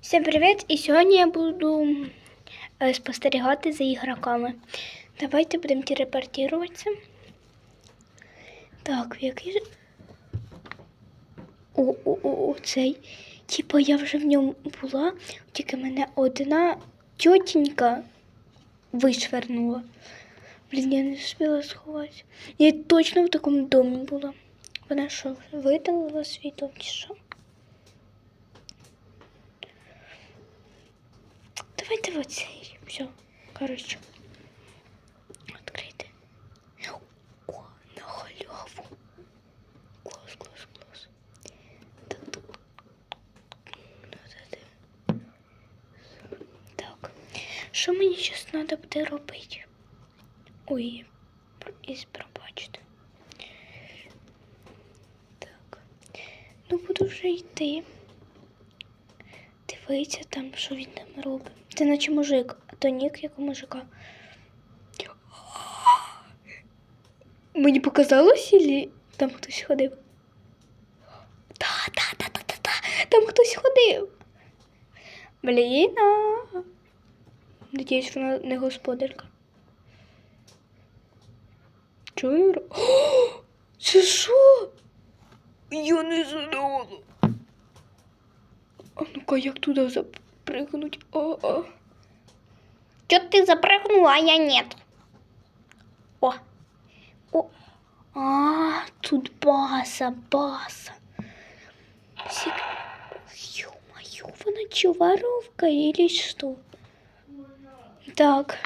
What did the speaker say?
Всім привіт! І сьогодні я буду е, спостерігати за ігроками. Давайте будемо телепортуватися. Так, в який. О, о, о, цей. Типа я вже в ньому була, тільки мене одна тітенька вишвернула. Блін, я не встигла сховатися. Я точно в такому домі була. Вона що, видалила світло чи що? Давайте в оцей. Все, коротше. Відкрити. О, на халяву. Клас, клас, клас. Так. Що мені зараз треба буде робити? Ой, із пробачте. Так. Ну, буду вже йти. Дивиться там, що він там робить. Це наче мужик, а то нік як у мужика. Мені показалось, или там хтось ходив? Та, та, та, та, та, та. Там хтось ходив. Блін. Надіюсь, вона не господарка. Чую. ро- Це що? Я не знала. А ну-ка, як туди запрыгнуть? О, о. Чё ты запрыгнула, а я нет? О. О. А, тут баса, баса. Сик... Ё-моё, вона чё, воровка или что? Так.